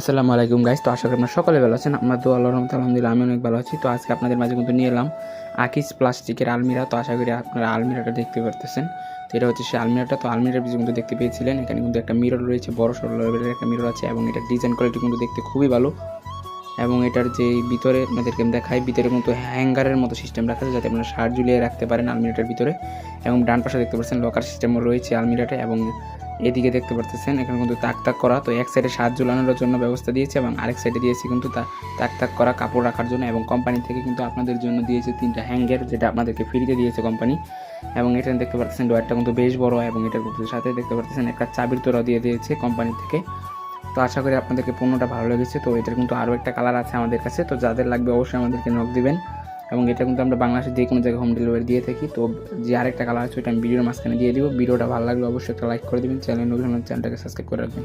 আসসালামু আলাইকুম গাইস তো আশা করি আপনারা সকলে ভালো আছেন। আমরা তো আল্লাহ রহমত আলহামদুলিল্লাহ আমি অনেক ভালো আছি। তো আজকে আপনাদের মাঝে কিন্তু নিয়ে এলাম আকিস প্লাস্টিকের আলমিরা। তো আশা করি আপনারা আলমিরাটা দেখতে পারতেছেন। তো এটা হচ্ছে সেই আলমিরাটা। তো আলমিরার পিছনে কিন্তু দেখতে পেয়েছিলেন। এখানে কিন্তু একটা মিরর রয়েছে, বড় সড়ো লেভেলের একটা মিরর আছে এবং এটা ডিজাইন কোয়ালিটি কিন্তু দেখতে খুবই ভালো। এবং এটার যে ভিতরে আপনাদেরকে আমি দেখাই, ভিতরে কিন্তু হ্যাঙ্গারের মতো সিস্টেম রাখা আছে যাতে আপনারা শার্ট ঝুলিয়ে রাখতে পারেন আলমিরাটার ভিতরে। এবং ডান পাশে দেখতে পাচ্ছেন লকার সিস্টেমও রয়েছে আলমিরাটা এবং এদিকে দেখতে পারতেছেন, এখানে কিন্তু তাক তাক করা। তো এক সাইডে সাজ ঝুলানোর জন্য ব্যবস্থা দিয়েছে এবং আরেক সাইডে দিয়েছে কিন্তু তা তাক তাক করা কাপড় রাখার জন্য এবং কোম্পানি থেকে কিন্তু আপনাদের জন্য দিয়েছে তিনটা হ্যাঙ্গার যেটা আপনাদেরকে ফ্রিতে দিয়েছে কোম্পানি এবং এটা দেখতে পাচ্ছেন ডোয়ারটা কিন্তু বেশ বড় এবং এটার সাথে দেখতে পাচ্ছেন একটা চাবির তোরা দিয়ে দিয়েছে কোম্পানি থেকে। তো আশা করি আপনাদেরকে পণ্যটা ভালো লেগেছে। তো এটার কিন্তু আরও একটা কালার আছে আমাদের কাছে। তো যাদের লাগবে অবশ্যই আমাদেরকে নখ দিবেন। এবং এটা কিন্তু আমরা বাংলাদেশের যে কোনো জায়গায় হোম ডেলিভারি দিয়ে থাকি। তো যে আরেকটা কালার আছে ওটা আমি ভিডিওর মাঝখানে দিয়ে দিব। ভিডিওটা ভালো লাগলে অবশ্যই একটা লাইক করে দেবেন। চ্যানেল নতুন চ্যানেলটাকে সাবস্ক্রাইব করে রাখবেন।